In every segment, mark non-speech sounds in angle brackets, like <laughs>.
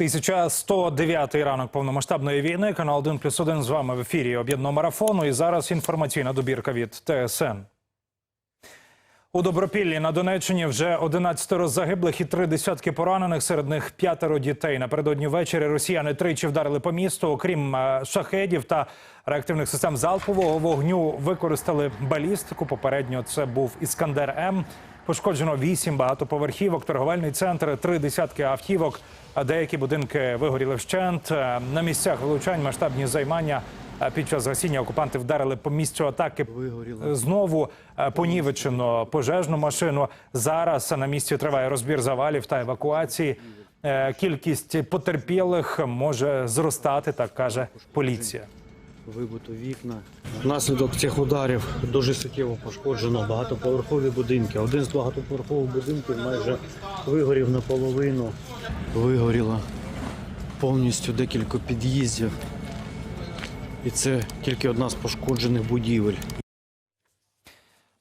1109 ранок повномасштабної війни. Канал 1 плюс 1 з вами в ефірі об'єднаного марафону. І зараз інформаційна добірка від ТСН. У Добропіллі на Донеччині вже 11 загиблих і три десятки поранених. Серед них п'ятеро дітей. Напередодні ввечері росіяни тричі вдарили по місту. Окрім е, шахедів та реактивних систем залпового вогню, використали балістику. Попередньо це був Іскандер М. Пошкоджено вісім багатоповерхівок, торговельний центр, три десятки автівок. А деякі будинки вигоріли вщент. Е, На місцях вилучань масштабні займання. Е, Під час гасіння окупанти вдарили по місцю атаки. Знову е, понівечено пожежну машину. Зараз на місці триває розбір завалів та евакуації. Е, Кількість потерпілих може зростати, так каже поліція. Вибито вікна. Внаслідок цих ударів дуже суттєво пошкоджено багатоповерхові будинки. Один з багатоповерхових будинків майже вигорів наполовину. Вигоріло повністю декілька під'їздів. І це тільки одна з пошкоджених будівель.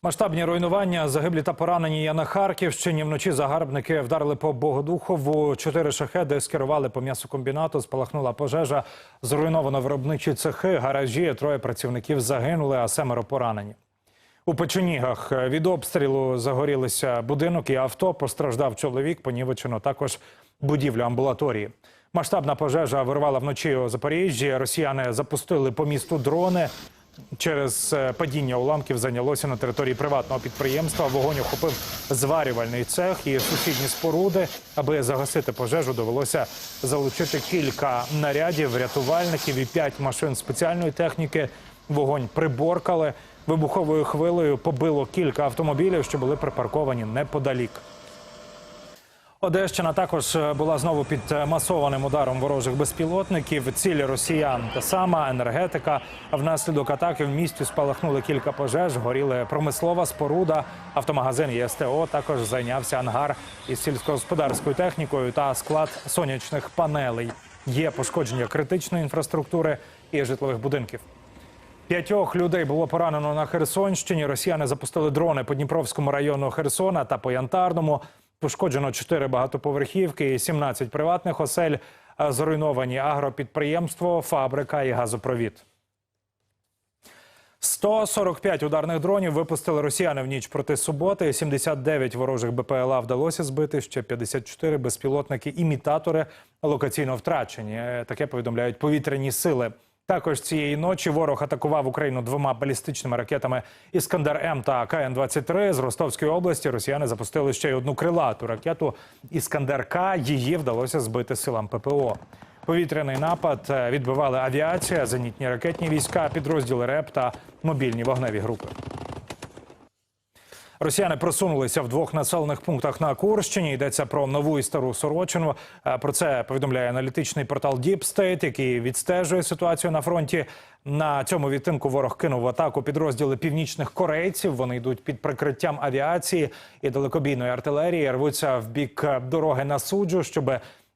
Масштабні руйнування, загиблі та поранені є на Харківщині. Вночі загарбники вдарили по Богодухову. Чотири шахеди скерували по м'ясокомбінату. Спалахнула пожежа. Зруйновано виробничі цехи, гаражі. Троє працівників загинули, а семеро поранені. У Печенігах від обстрілу загорілися будинок і авто. Постраждав чоловік. Понівечено також будівлю амбулаторії. Масштабна пожежа вирвала вночі у Запоріжжі. Росіяни запустили по місту дрони. Через е, падіння уламків зайнялося на території приватного підприємства. Вогонь охопив зварювальний цех і сусідні споруди. Аби загасити пожежу, довелося залучити кілька нарядів, рятувальників і п'ять машин спеціальної техніки. Вогонь приборкали. Вибуховою хвилею побило кілька автомобілів, що були припарковані неподалік. Одещина також е, була знову під е, масованим ударом ворожих безпілотників. Цілі росіян та сама енергетика. Внаслідок атаки в місті спалахнули кілька пожеж. Горіли промислова споруда, автомагазин ЄСТО. Також зайнявся ангар із сільськогосподарською технікою та склад сонячних панелей. Є пошкодження критичної інфраструктури і житлових будинків. П'ятьох людей було поранено на Херсонщині. Росіяни запустили дрони по Дніпровському району Херсона та по Янтарному. Пошкоджено 4 багатоповерхівки і 17 приватних осель. Зруйновані агропідприємство, фабрика і газопровід. 145 ударних дронів випустили росіяни в ніч проти суботи. 79 ворожих БПЛА вдалося збити. Ще 54 безпілотники імітатори локаційно втрачені. Е, Таке повідомляють повітряні сили. Також цієї ночі ворог атакував Україну двома балістичними ракетами Іскандер М та КН 23 з Ростовської області. Росіяни запустили ще й одну крилату ракету Іскандер К. Її вдалося збити силам ППО. Повітряний напад е, відбивали авіація, зенітні ракетні війська, підрозділи РЕП та мобільні вогневі групи. Росіяни просунулися в двох населених пунктах на Курщині. Йдеться про нову і стару Сорочину. Е, Про це повідомляє аналітичний портал Deep State, який відстежує ситуацію на фронті. На цьому відтинку ворог кинув в атаку підрозділи північних корейців. Вони йдуть під прикриттям авіації і далекобійної артилерії. Рвуться в бік е, дороги на суджу, щоб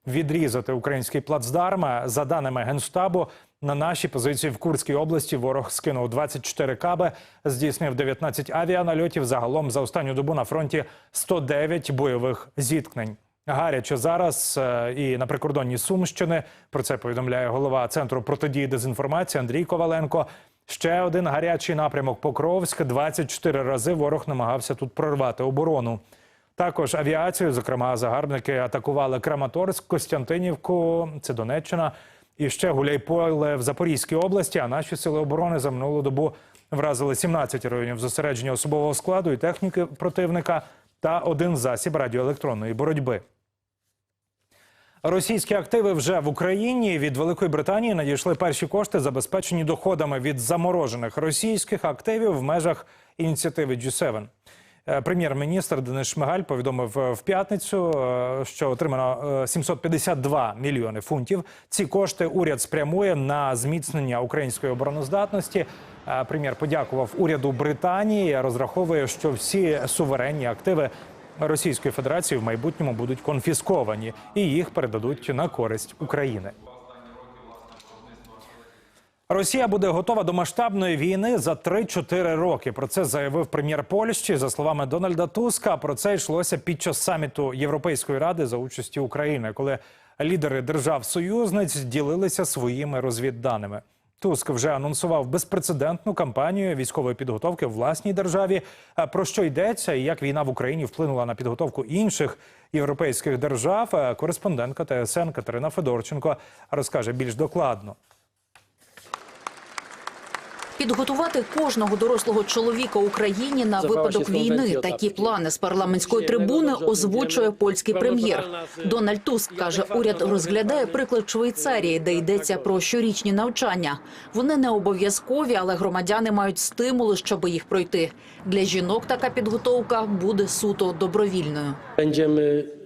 відрізати український плацдарм. За даними генштабу, на наші позиції в Курській області ворог скинув 24 каби, здійснив 19 авіанальотів. Загалом за останню добу на фронті 109 бойових зіткнень. Гаряче зараз е, і на прикордонні Сумщини. Про це повідомляє голова центру протидії дезінформації Андрій Коваленко. Ще один гарячий напрямок Покровськ. 24 рази ворог намагався тут прорвати оборону. Також авіацію, зокрема, загарбники атакували Краматорськ, Костянтинівку, це Донеччина, і ще Гуляйполе в Запорізькій області. А наші сили оборони за минулу добу вразили 17 районів зосередження особового складу і техніки противника та один засіб радіоелектронної боротьби. Російські активи вже в Україні від Великої Британії надійшли перші кошти, забезпечені доходами від заморожених російських активів в межах ініціативи G7. Е, Прем'єр-міністр Денис Шмигаль повідомив е, в п'ятницю, е, що отримано е, 752 мільйони фунтів. Ці кошти уряд спрямує на зміцнення української обороноздатності. Прем'єр подякував уряду Британії. Розраховує, що всі суверенні активи Російської Федерації в майбутньому будуть конфісковані і їх передадуть на користь України. Росія буде готова до масштабної війни за 3-4 роки. Про це заявив прем'єр Польщі. За словами Дональда Туска, про це йшлося під час саміту Європейської ради за участі України, коли Лідери держав-союзниць ділилися своїми розвідданими. Туск вже анонсував безпрецедентну кампанію військової підготовки в власній державі. Про що йдеться і як війна в Україні вплинула на підготовку інших європейських держав? е, Кореспондентка ТСН Катерина Федорченко розкаже більш докладно. Підготувати кожного дорослого чоловіка Україні на випадок війни. Такі плани з парламентської трибуни озвучує польський прем'єр. Дональд Туск каже, уряд розглядає приклад Швейцарії, де йдеться про щорічні навчання. Вони не обов'язкові, але громадяни мають стимули, щоб їх пройти. Для жінок така підготовка буде суто добровільною. Będziemy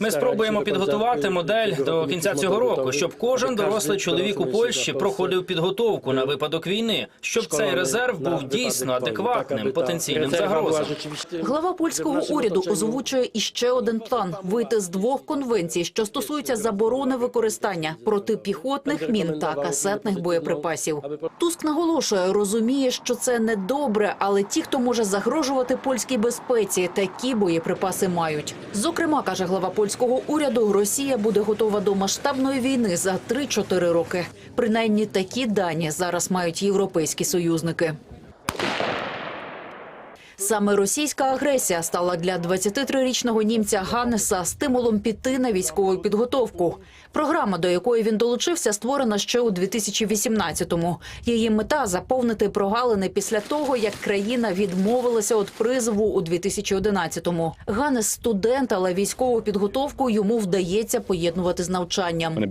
Ми спробуємо підготувати модель до кінця цього року, щоб кожен дорослий чоловік у Польщі проходив підготовку на випадок війни, щоб цей резерв був дійсно адекватним потенційним загрозам. Глава польського уряду озвучує іще один план – вийти з двох конвенцій, що стосуються заборони використання протипіхотних мін та касетних боєприпасів. Туск наголошує, розуміє, що це не добре, але ті, хто може загрожувати польській безпеці, такі боєприпаси мають. Зокрема, каже глава польського уряду, Росія буде готова до масштабної війни за 3-4 роки. Принаймні такі дані зараз мають європейські союзники. Саме російська агресія стала для 23-річного німця Ганнеса стимулом піти на військову підготовку. Програма, до якої він долучився, створена ще у 2018-му. Її мета заповнити прогалини після того, як країна відмовилася від призову у 2011-му. Ганнес студент, але військову підготовку йому вдається поєднувати з навчанням.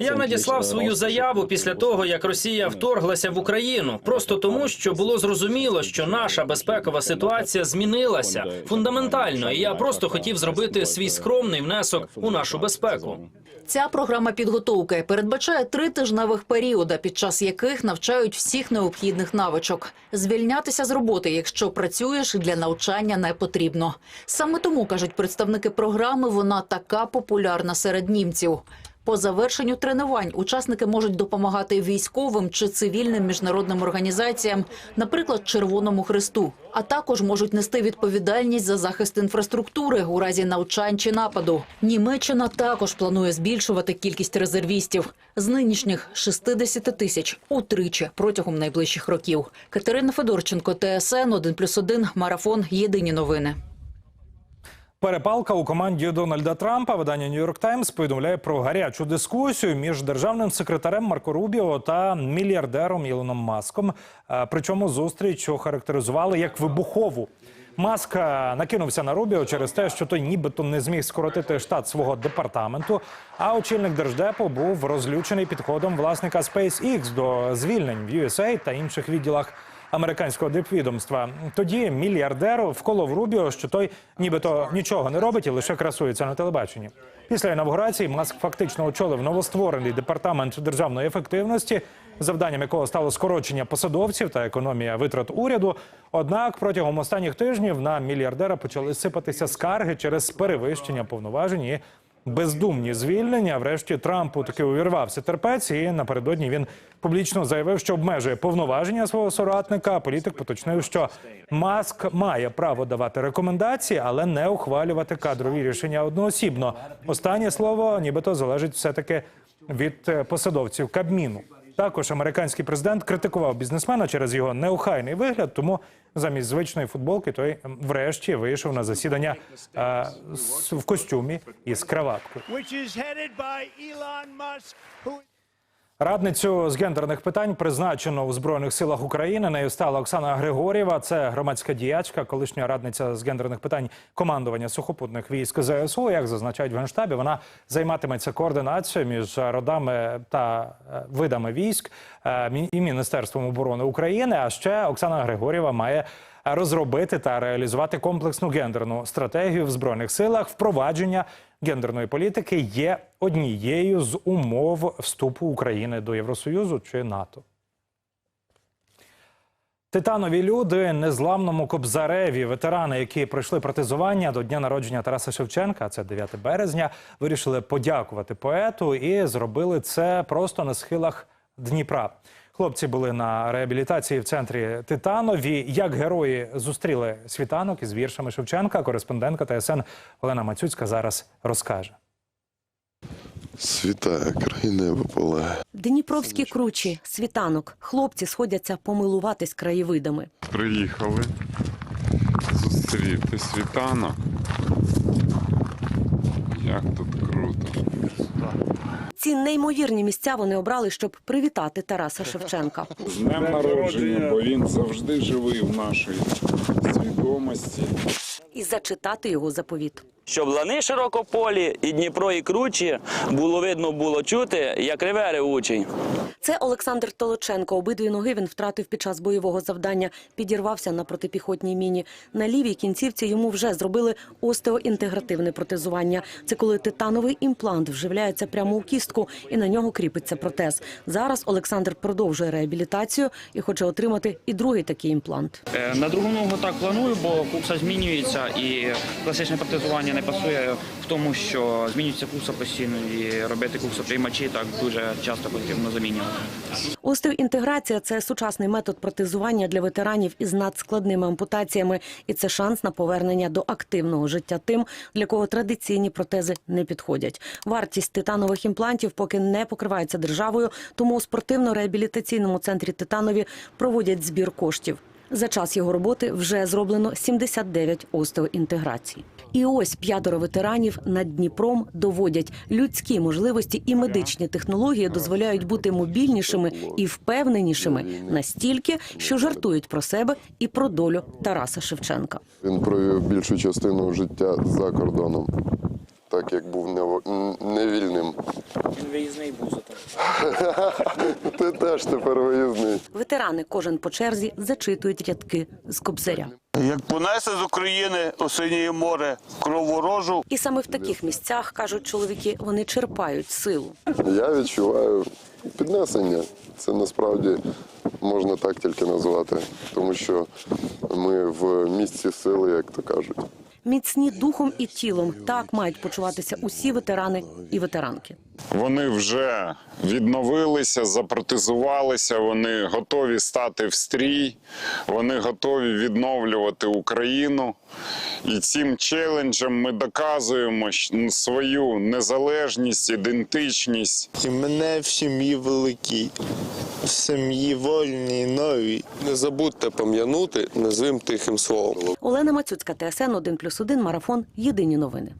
Я надіслав свою заяву після того, як Росія вторглася в Україну, просто тому, що було зрозуміло, що наша безпекова ситуація змінилася фундаментально, і я просто хотів зробити свій скромний внесок у нашу безпеку. Ця програма підготовки передбачає три тижневих періоди, під час яких навчають всіх необхідних навичок. Звільнятися з роботи, якщо працюєш, для навчання не потрібно. Саме тому кажуть представники програми, вона така популярна серед німців. По завершенню тренувань учасники можуть допомагати військовим чи цивільним міжнародним організаціям, наприклад, Червоному Христу, а також можуть нести відповідальність за захист інфраструктури у разі навчань чи нападу. Німеччина також планує збільшувати кількість резервістів з нинішніх 60 тисяч утричі протягом найближчих років. Катерина Федорченко, ТСН 1+,1, Марафон. Єдині новини. Перепалка у команді Дональда Трампа. Видання Нью-Йорк Таймс повідомляє про гарячу дискусію між державним секретарем Марко Рубіо та мільярдером Ілоном Маском. Е, Причому зустріч охарактеризували як вибухову. Маск е, накинувся на Рубіо через те, що той нібито не зміг скоротити штат свого департаменту. А очільник держдепу був розлючений підходом власника SpaceX до звільнень в USA та інших відділах американського дипвідомства. Тоді мільярдер вколов Рубіо, що той нібито нічого не робить і лише красується на телебаченні. Після інавгурації Маск фактично очолив новостворений департамент державної ефективності, завданням якого стало скорочення посадовців та економія витрат уряду. Однак протягом останніх тижнів на мільярдера почали сипатися скарги через перевищення повноважень і бездумні звільнення. Врешті Трампу таки увірвався терпець, і напередодні він публічно заявив, що обмежує повноваження свого соратника. Політик поточнив, що Маск має право давати рекомендації, але не ухвалювати кадрові рішення одноосібно. Останнє слово, нібито залежить все таки від е, посадовців Кабміну. Також американський президент критикував бізнесмена через його неохайний вигляд, тому замість звичної футболки той ем, врешті вийшов на засідання е, в костюмі із краваткою. Радницю з гендерних питань призначено у збройних силах України. Нею стала Оксана Григорєва. Це громадська діячка, колишня радниця з гендерних питань командування сухопутних військ ЗСУ. Як зазначають в генштабі, вона займатиметься координацією між родами та е, видами військ е, і міністерством оборони України. А ще Оксана Григорєва має розробити та реалізувати комплексну гендерну стратегію в збройних силах. Впровадження гендерної політики є однією з умов вступу України до Євросоюзу чи НАТО. Титанові люди незламному Кобзареві, ветерани, які пройшли протезування до дня народження Тараса Шевченка, це 9 березня, вирішили подякувати поету і зробили це просто на схилах Дніпра. Хлопці були на реабілітації в центрі Титанові. Як герої зустріли світанок із віршами Шевченка, кореспондентка ТСН Олена Мацюцька зараз розкаже. Світає, край небо палає. Дніпровські кручі, світанок. Хлопці сходяться помилуватись краєвидами. Приїхали зустріти світанок. Як тут круто. Ці неймовірні місця вони обрали, щоб привітати Тараса Шевченка. З днем народження, бо він завжди живий в нашій свідомості. і зачитати його заповіт. Щоб лани широкополі і Дніпро і кручі було видно, було чути, як реве ревучий. Це Олександр Толоченко. Обидві ноги він втратив під час бойового завдання. Підірвався на протипіхотній міні. На лівій кінцівці йому вже зробили остеоінтегративне протезування. Це коли титановий імплант вживляється прямо у кістку, і на нього кріпиться протез. Зараз Олександр продовжує реабілітацію і хоче отримати і другий такий імплант. Е, На другу ногу так планую, бо кукса змінюється і класичне протезування не пасує в тому, що змінюється кукса постійно і робити куксоприймачі так дуже часто потрібно замінювати. Остеоінтеграція – це сучасний метод протезування для ветеранів із надскладними ампутаціями, і це шанс на повернення до активного життя тим, для кого традиційні протези не підходять. Вартість титанових імплантів поки не покривається державою, тому у спортивно-реабілітаційному центрі Титанові проводять збір коштів. За час його роботи вже зроблено 79 остеоінтеграцій. І ось п'ятеро ветеранів над Дніпром доводять людські можливості і медичні технології дозволяють бути мобільнішими і впевненішими настільки, що жартують про себе і про долю Тараса Шевченка. Він провів більшу частину життя за кордоном, так як був невільним. Виїзний був <laughs> Ти теж тепер виїзний. Ветерани кожен по черзі зачитують рядки з кобзаря. Як понесе з України у синє море кроворожу, І саме в таких місцях кажуть чоловіки, вони черпають силу. Я відчуваю піднесення. Це насправді можна так тільки назвати, тому що ми в місці сили, як то кажуть. Міцні духом і тілом так мають почуватися усі ветерани і ветеранки. Вони вже відновилися, запротезувалися, вони готові стати в стрій, вони готові відновлювати Україну. І цим челенджем ми доказуємо свою незалежність, ідентичність. і мене в сім'ї великій, в сім'ї вольній, новій. Не забудьте пам'янути незвим тихим словом. Олена Мацюцька, ТСН 1+,1, Марафон. Єдині новини.